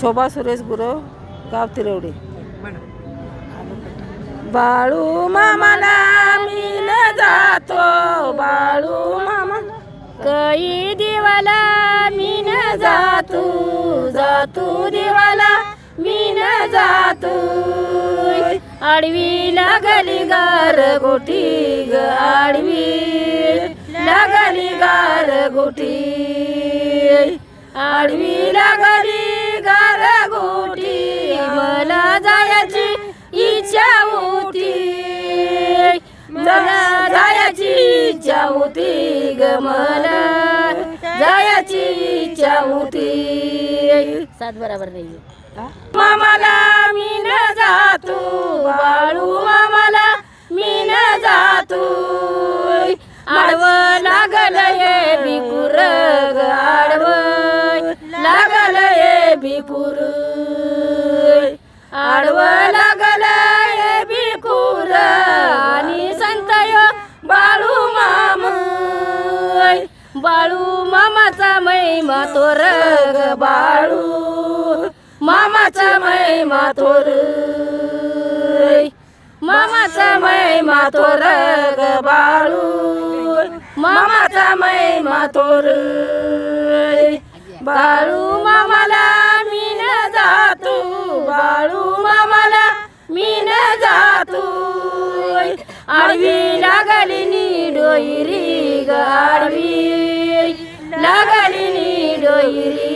शोभा सुरेश गुरव गाव तिरवडे. बाळू मामाला मी न जातो बाळू मामा. कई देवाला मी न जातो जातो देवाला मी न जातो. आडवी लागली गार गोटी ग आडवी लागली गार गोटी. आडवी लागली गार गोटी मला जायची इच्छा होती. मला जायची इच्छा होती ग मला. जायची इच्छा होती. सात बरोबर नाही. मामाला मी न जातो बाळू मामाला मी न जातो. आडव लागल आडव लागल ये बिकुर आणि सांगताय बाळू मामा बाळू मामाचा महिमा तोर ग बाळू. मामाचा महिमा तोर मामाचा महिमा तोर ग बाळू. मामाचा महिमा तोर बाळू मामाला बाळू मामाला मी न जातो आडवी लागली नी डोईरी ग आडवी. लागली नी डोईरी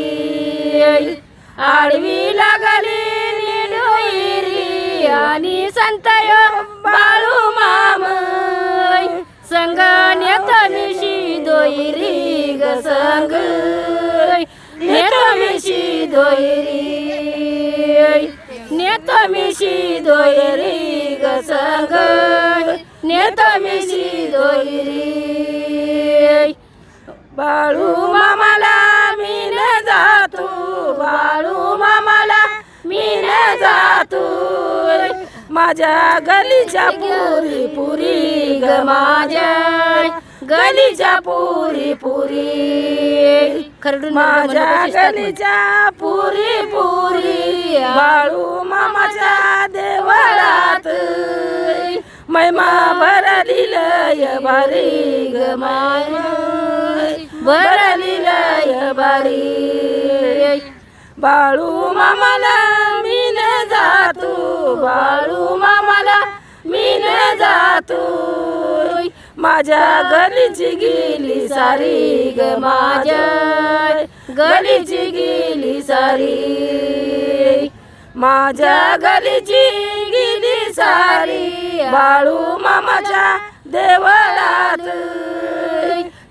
आडवी लागली नी डोईरी आणि संतय बाळू माम संग नेत मिशी दोईरी ग संग नेत मिशी दोईरी नेतमिशी दोयरी ग संग नेतमिशी दोयरी. बाळू मामाला मी न जातो बाळू मामाला मी न जातो. माझ्या गलीच्या पुरी पुरी ग माझ्या गलीच्या पुरी पुरी. माझ्या गलीच्या पुरी पुरी बाळू मामाच्या देवळात. महिमा भरली लय भारी ग माय भरली लय भारी बाळू मामाला मी न जातो बाळू मामाला मी न जातो माझ्या गलीची गेली सारी ग माझ्या? गलीची गेली सारी. माझ्या गलीची गेली सारी. बाळू मामाच्या देवळात.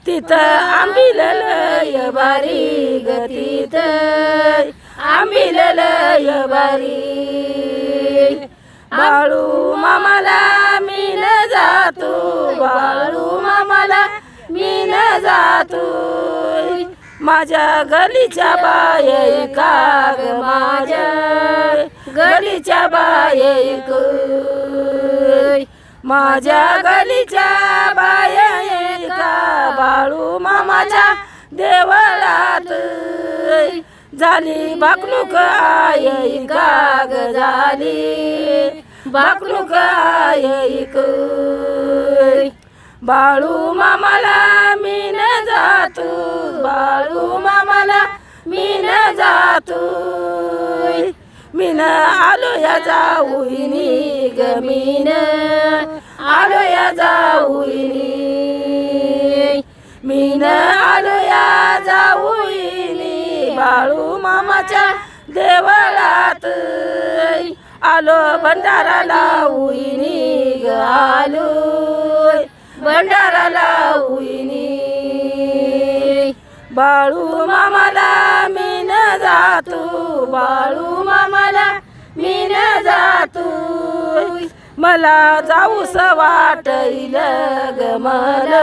तिथं आंबिलय बारी ग तिथं. आंबिलय बारी बाळू मामाला मी न जातो बाळू मामाला मी न जातो माझ्या गलीच्या बाय काग माझ्या. गलीच्या बाय माझ्या गलीच्या बाय का बाळू मामाच्या देवळात. झाली बाकलूक आय गाग झाली. बाकलूक आय बाळू मामाला मी न जातो. बाळू मामाला मी न जातो. मी न आलो या जाऊनी ग मी न आलो या जाऊनी मी न आलो या देवळात आलो भंडारा लावूनी ग आलो भंडारा लावूनी बाळू मामाला मी न जातो बाळू मामाला मी न जातो. मला जाऊस वाटईल ग मला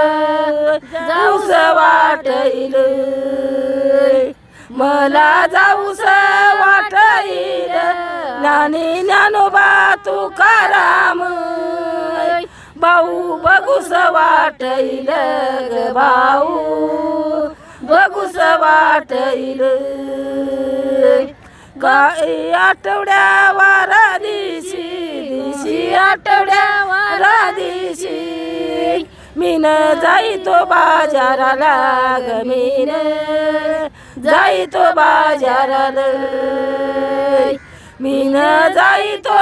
जाऊस वाटईल. मला जाऊस वाटईल नानी ज्ञानोबा तुकाराम भाऊ बघूस वाटईल ग भाऊ बघूस वाटईल काही आठवड्या वारा दिशी दिशी आठवड्या वारा दिशी मीन जाई तो बाजाराला ग मीन जायतो बाजाराला मी न तो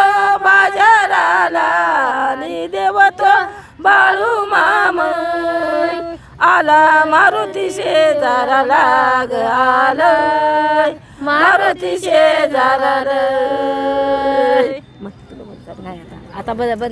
बाजाराला. आणि देव तो बाळू माम आला मारुती शेजाराला ग आलं मारुती शेजाराला. मग तुला नाही आता. आता बंद.